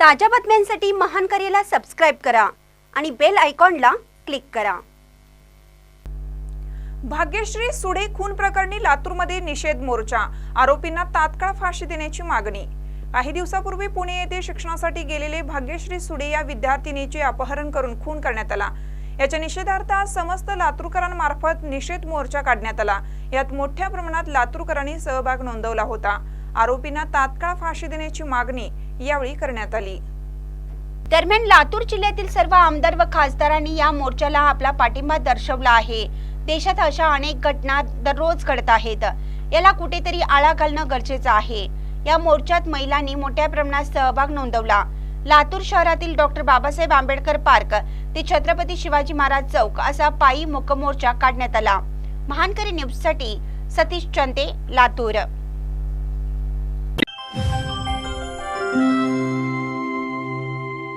ताज्या बातम्यांसाठी महान करेला सबस्क्राईब करा आणि बेल आयकॉनला क्लिक करा. भाग्यश्री सुडे खून प्रकरणी लातूरमध्ये निषेध मोर्चा. आरोपींना तात्काळ फाशी देण्याची मागणी. काही दिवसापूर्वी पुणे येथे शिक्षणासाठी गेलेले भाग्यश्री सुडे या विद्यार्थिनीचे अपहरण करून खून करण्यात आला. याच्या निषेधार्थ आज समस्त लातूरकरांमार्फत निषेध मोर्चा काढण्यात आला. यात मोठ्या प्रमाणात लातूरकरांनी सहभाग नोंदवला होता. आरोपींना तात्काळ फाशी देण्याची मागणी. यावेळी करण्यात आली. दरम्यान लातूर जिल्ह्यातील सर्व आमदार व खासदारांनी या मोर्चाला आपला पाठिंबा दर्शवला आहे. देशात अशा अनेक घटना दररोज घडत आहेत. याला कुठेतरी आळा घालणं गरजेचं आहे. या मोर्चात महिलांनी मोठ्या प्रमाणात सहभाग नोंदवला. लातूर शहरातील डॉक्टर बाबासाहेब आंबेडकर पार्क ते छत्रपती शिवाजी महाराज चौक असा पायी मोर्चा काढण्यात आला. महानकरी न्यूजसाठी सतीश चंदे लातूर.